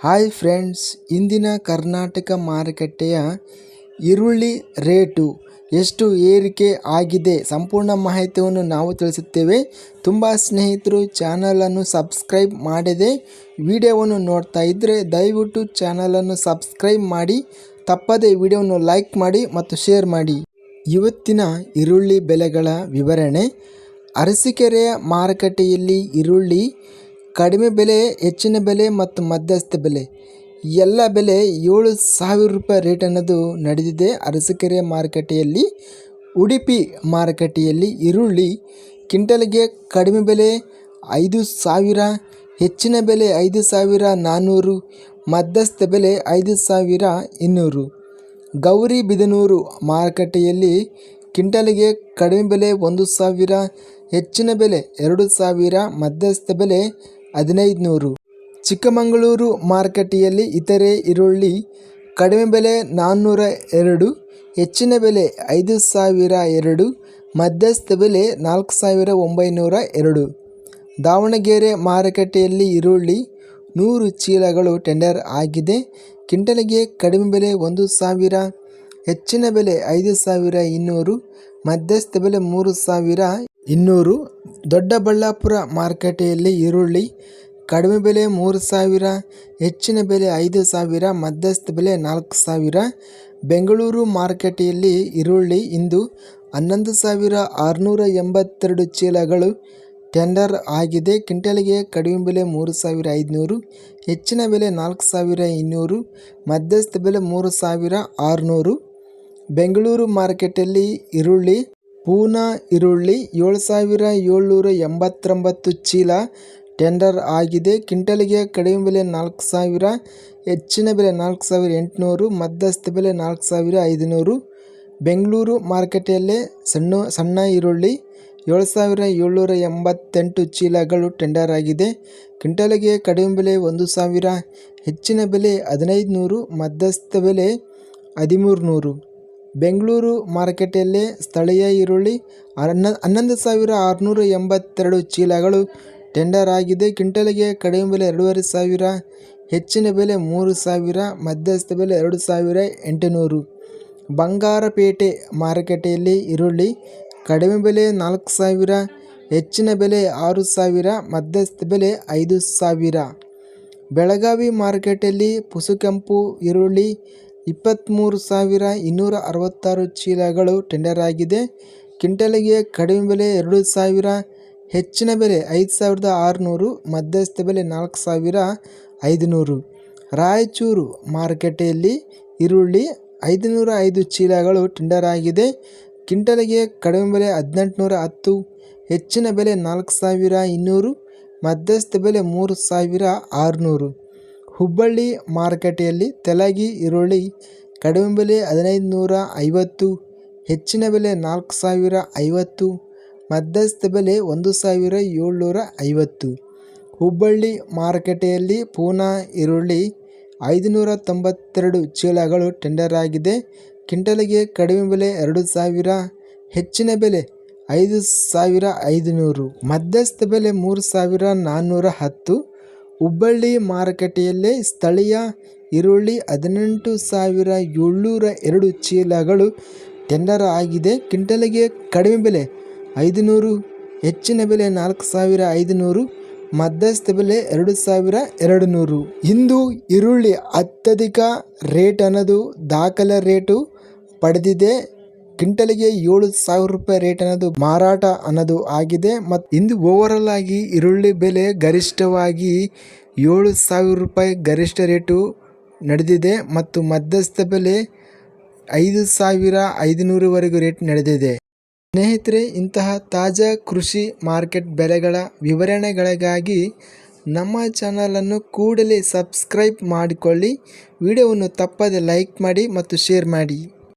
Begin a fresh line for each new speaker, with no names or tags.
Hi friends ಇಂದಿನ ಕರ್ನಾಟಕ ಮಾರುಕಟ್ಟೆಯ ಈರುಳ್ಳಿ ರೇಟು ಎಷ್ಟು ಏರಿಕೆ ಆಗಿದೆ ಸಂಪೂರ್ಣ ಮಾಹಿತಿಯನ್ನು ನಾವು ತಿಳಿಸುತ್ತೇವೆ. ತುಂಬ ಸ್ನೇಹಿತರು ಚಾನಲನ್ನು ಸಬ್ಸ್ಕ್ರೈಬ್ ಮಾಡದೆ ವಿಡಿಯೋವನ್ನು ನೋಡ್ತಾ ಇದ್ದರೆ ದಯವಿಟ್ಟು ಚಾನಲನ್ನು ಸಬ್ಸ್ಕ್ರೈಬ್ ಮಾಡಿ, ತಪ್ಪದೇ ವಿಡಿಯೋವನ್ನು ಲೈಕ್ ಮಾಡಿ ಮತ್ತು ಶೇರ್ ಮಾಡಿ. ಇವತ್ತಿನ ಈರುಳ್ಳಿ ಬೆಲೆಗಳ ವಿವರಣೆ. ಅರಸಿಕೆರೆಯ ಮಾರುಕಟ್ಟೆಯಲ್ಲಿ ಈರುಳ್ಳಿ ಕಡಿಮೆ ಬೆಲೆ, ಹೆಚ್ಚಿನ ಬೆಲೆ ಮತ್ತು ಮಧ್ಯಸ್ಥ ಬೆಲೆ. ಎಲ್ಲ ಬೆಲೆ ಏಳು ಸಾವಿರ ರೂಪಾಯಿ ರೇಟ್ ಅನ್ನೋದು ನಡೆದಿದೆ. ಅರಸಕೆರೆ ಮಾರುಕಟ್ಟೆಯಲ್ಲಿ, ಉಡುಪಿ ಮಾರುಕಟ್ಟೆಯಲ್ಲಿ ಈರುಳ್ಳಿ ಕ್ವಿಂಟಲ್ಗೆ ಕಡಿಮೆ ಬೆಲೆ ಐದು ಸಾವಿರ, ಹೆಚ್ಚಿನ ಬೆಲೆ ಐದು ಸಾವಿರ ನಾನ್ನೂರು ಮಧ್ಯಸ್ಥ ಬೆಲೆ ಐದು ಸಾವಿರ ಇನ್ನೂರು. ಗೌರಿ ಬಿದನೂರು ಮಾರುಕಟ್ಟೆಯಲ್ಲಿ ಕ್ವಿಂಟಲ್ಗೆ ಕಡಿಮೆ ಬೆಲೆ ಒಂದು ಸಾವಿರ, ಹೆಚ್ಚಿನ ಬೆಲೆ ಎರಡು ಸಾವಿರ, ಮಧ್ಯಸ್ಥ ಬೆಲೆ ಹದಿನೈದು ನೂರು ಚಿಕ್ಕಮಗಳೂರು ಮಾರುಕಟ್ಟೆಯಲ್ಲಿ ಇತರೆ ಈರುಳ್ಳಿ ಕಡಿಮೆ ಬೆಲೆ ನಾನ್ನೂರ ಎರಡು ಹೆಚ್ಚಿನ ಬೆಲೆ ಐದು ಸಾವಿರ ಎರಡು, ಮಧ್ಯಸ್ಥ ಬೆಲೆ ನಾಲ್ಕು ಸಾವಿರ ಒಂಬೈನೂರ ಎರಡು ದಾವಣಗೆರೆ ಮಾರುಕಟ್ಟೆಯಲ್ಲಿ ಈರುಳ್ಳಿ ನೂರು ಚೀಲಗಳು ಟೆಂಡರ್ ಆಗಿದೆ. ಕ್ವಿಂಟಲ್ಗೆ ಕಡಿಮೆ ಬೆಲೆ ಒಂದು ಸಾವಿರ, ಹೆಚ್ಚಿನ ಬೆಲೆ ಐದು ಸಾವಿರ ಇನ್ನೂರು, ಮಧ್ಯಸ್ಥ ಬೆಲೆ ಮೂರು ಸಾವಿರ ಇನ್ನೂರು. ದೊಡ್ಡಬಳ್ಳಾಪುರ ಮಾರುಕಟ್ಟೆಯಲ್ಲಿ ಈರುಳ್ಳಿ ಕಡಿಮೆ ಬೆಲೆ ಮೂರು ಸಾವಿರ, ಹೆಚ್ಚಿನ ಬೆಲೆ ಐದು ಸಾವಿರ, ಮಧ್ಯಸ್ಥ ಬೆಲೆ ನಾಲ್ಕು ಸಾವಿರ. ಬೆಂಗಳೂರು ಮಾರುಕಟ್ಟೆಯಲ್ಲಿ ಈರುಳ್ಳಿ ಇಂದು ಹನ್ನೊಂದು ಸಾವಿರ ಆರುನೂರ ಎಂಬತ್ತೆರಡು ಚೀಲಗಳು ಟೆಂಡರ್ ಆಗಿದೆ. ಕ್ವಿಂಟಲ್ಗೆ ಕಡಿಮೆ ಬೆಲೆ ಮೂರು ಸಾವಿರ ಐದುನೂರು, ಹೆಚ್ಚಿನ ಬೆಲೆ ನಾಲ್ಕು ಸಾವಿರ ಇನ್ನೂರು, ಮಧ್ಯಸ್ಥ ಬೆಲೆ ಮೂರು ಸಾವಿರ ಆರುನೂರು. ಬೆಂಗಳೂರು ಮಾರ್ಕೆಟಲ್ಲಿ ಈರುಳ್ಳಿ ಪೂನಾ ಈರುಳ್ಳಿ ಏಳು ಸಾವಿರ ಏಳ್ನೂರ ಎಂಬತ್ತೊಂಬತ್ತು ಚೀಲ ಟೆಂಡರ್ ಆಗಿದೆ. ಕ್ವಿಂಟಲಿಗೆ ಕಡಿಮೆ ಬೆಲೆ ನಾಲ್ಕು ಸಾವಿರ, ಹೆಚ್ಚಿನ ಬೆಲೆ ನಾಲ್ಕು ಸಾವಿರ ಎಂಟುನೂರು, ಮಧ್ಯಸ್ಥ ಬೆಲೆ ನಾಲ್ಕು ಸಾವಿರ ಐದುನೂರು. ಬೆಂಗಳೂರು ಮಾರುಕಟ್ಟೆಯಲ್ಲೇ ಸಣ್ಣ ಸಣ್ಣ ಈರುಳ್ಳಿ ಏಳು ಸಾವಿರ ಏಳ್ನೂರ ಎಂಬತ್ತೆಂಟು ಚೀಲಗಳು ಟೆಂಡರ್ ಆಗಿದೆ. ಕ್ವಿಂಟಲಿಗೆ ಕಡಿಮೆ ಬೆಲೆ ಒಂದು ಸಾವಿರ, ಹೆಚ್ಚಿನ ಬೆಲೆ ಹದಿನೈದು ನೂರು ಮಧ್ಯಸ್ಥ ಬೆಲೆ ಹದಿಮೂರು ನೂರು ಬೆಂಗಳೂರು ಮಾರುಕಟ್ಟೆಯಲ್ಲೇ ಸ್ಥಳೀಯ ಈರುಳ್ಳಿ ಹನ್ನ ಹನ್ನೊಂದು ಸಾವಿರ ಆರುನೂರ ಎಂಬತ್ತೆರಡು ಚೀಲಗಳು ಟೆಂಡರ್ ಆಗಿದೆ. ಕ್ವಿಂಟಲ್ಗೆ ಕಡಿಮೆ ಬೆಲೆ ಎರಡೂವರೆ ಸಾವಿರ, ಹೆಚ್ಚಿನ ಬೆಲೆ ಮೂರು ಸಾವಿರ, ಮಧ್ಯಸ್ಥ ಬೆಲೆ ಎರಡು ಸಾವಿರ ಎಂಟುನೂರು. ಬಂಗಾರಪೇಟೆ ಮಾರುಕಟ್ಟೆಯಲ್ಲಿ ಈರುಳ್ಳಿ ಕಡಿಮೆ ಬೆಲೆ ನಾಲ್ಕು ಸಾವಿರ, ಹೆಚ್ಚಿನ ಬೆಲೆ ಆರು ಸಾವಿರ, ಮಧ್ಯಸ್ಥ ಬೆಲೆ ಐದು ಸಾವಿರ. ಬೆಳಗಾವಿ ಮಾರುಕಟ್ಟೆಯಲ್ಲಿ ಪುಸುಕೆಂಪು ಈರುಳ್ಳಿ ಇಪ್ಪತ್ತ್ಮೂರು ಸಾವಿರ ಇನ್ನೂರ ಅರವತ್ತಾರು ಚೀಲಗಳು ಟೆಂಡರ್ ಆಗಿದೆ. ಕ್ವಿಂಟಲಿಗೆ ಕಡಿಮೆ ಬೆಲೆ ಎರಡು ಸಾವಿರ, ಹೆಚ್ಚಿನ ಬೆಲೆ ಐದು ಸಾವಿರದ ಆರುನೂರು, ಮಧ್ಯಸ್ಥ ಬೆಲೆ ನಾಲ್ಕು ಸಾವಿರ ಐದುನೂರು. ರಾಯಚೂರು ಮಾರುಕಟ್ಟೆಯಲ್ಲಿ ಈರುಳ್ಳಿ ಐದುನೂರ ಐದು ಚೀಲಗಳು ಟೆಂಡರ್ ಆಗಿದೆ. ಕ್ವಿಂಟಲಿಗೆ ಕಡಿಮೆ ಬೆಲೆ ಹದಿನೆಂಟುನೂರ ಹತ್ತು, ಹೆಚ್ಚಿನ ಬೆಲೆ ನಾಲ್ಕು ಸಾವಿರ ಇನ್ನೂರು, ಮಧ್ಯಸ್ಥ ಬೆಲೆ ಮೂರು ಸಾವಿರ ಆರುನೂರು. ಹುಬ್ಬಳ್ಳಿ ಮಾರುಕಟ್ಟೆಯಲ್ಲಿ ತೆಲಗಿ, ಈರುಳ್ಳಿ ಕಡಿಮೆ ಬೆಲೆ ಹದಿನೈದು ನೂರ ಐವತ್ತು ಹೆಚ್ಚಿನ ಬೆಲೆ ನಾಲ್ಕು ಸಾವಿರ ಐವತ್ತು ಮಧ್ಯಸ್ಥ ಬೆಲೆ ಒಂದು ಸಾವಿರ ಏಳ್ನೂರ ಐವತ್ತು ಹುಬ್ಬಳ್ಳಿ ಮಾರುಕಟ್ಟೆಯಲ್ಲಿ ಪೂನಾ ಈರುಳ್ಳಿ ಐದುನೂರ ತೊಂಬತ್ತೆರಡು ಚೀಲಗಳು ಟೆಂಡರ್ ಆಗಿದೆ. ಕ್ವಿಂಟಲ್ಗೆ ಕಡಿಮೆ ಬೆಲೆ ಎರಡು ಸಾವಿರ, ಹೆಚ್ಚಿನ ಬೆಲೆ ಐದು ಸಾವಿರ ಐದುನೂರು, ಮಧ್ಯಸ್ಥ ಬೆಲೆ ಮೂರು ಸಾವಿರ ನಾನ್ನೂರ ಹತ್ತು ಹುಬ್ಬಳ್ಳಿ ಮಾರುಕಟ್ಟೆಯಲ್ಲೇ ಸ್ಥಳೀಯ ಈರುಳ್ಳಿ ಹದಿನೆಂಟು ಸಾವಿರ ಏಳ್ನೂರ ಎರಡು ಚೀಲಗಳು ಟೆಂಡರ್ ಆಗಿದೆ. ಕ್ವಿಂಟಲ್ಗೆ ಕಡಿಮೆ ಬೆಲೆ ಐದುನೂರು, ಹೆಚ್ಚಿನ ಬೆಲೆ ನಾಲ್ಕು ಸಾವಿರ ಐದುನೂರು, ಮಧ್ಯಸ್ಥ ಬೆಲೆ ಎರಡು ಸಾವಿರ ಎರಡು ನೂರು ಇಂದು ಈರುಳ್ಳಿ ಅತ್ಯಧಿಕ ರೇಟ್ ಅನ್ನೋದು ದಾಖಲೆ ರೇಟು ಪಡೆದಿದೆ. ಕ್ವಿಂಟಲ್ಗೆ ಏಳು ಸಾವಿರ ರೂಪಾಯಿ ರೇಟ್ ಅನ್ನೋದು ಮಾರಾಟ ಅನ್ನೋದು ಆಗಿದೆ. ಮತ್ತು ಇಂದು ಓವರಲ್ ಆಗಿ ಈರುಳ್ಳಿ ಬೆಲೆ ಗರಿಷ್ಠವಾಗಿ ಏಳು ಸಾವಿರ ರೂಪಾಯಿ ಗರಿಷ್ಠ ರೇಟು ನಡೆದಿದೆ. ಮತ್ತು ಮಧ್ಯಸ್ಥ ಬೆಲೆ ಐದು ಸಾವಿರ ಐದುನೂರವರೆಗೂ ರೇಟ್ ನಡೆದಿದೆ. ಸ್ನೇಹಿತರೆ, ಇಂತಹ ತಾಜಾ ಕೃಷಿ ಮಾರ್ಕೆಟ್ ಬೆಲೆಗಳ ವಿವರಣೆಗಳಿಗಾಗಿ ನಮ್ಮ ಚಾನಲನ್ನು ಕೂಡಲೇ ಸಬ್ಸ್ಕ್ರೈಬ್ ಮಾಡಿಕೊಳ್ಳಿ. ವಿಡಿಯೋವನ್ನು ತಪ್ಪದೆ ಲೈಕ್ ಮಾಡಿ ಮತ್ತು ಶೇರ್ ಮಾಡಿ.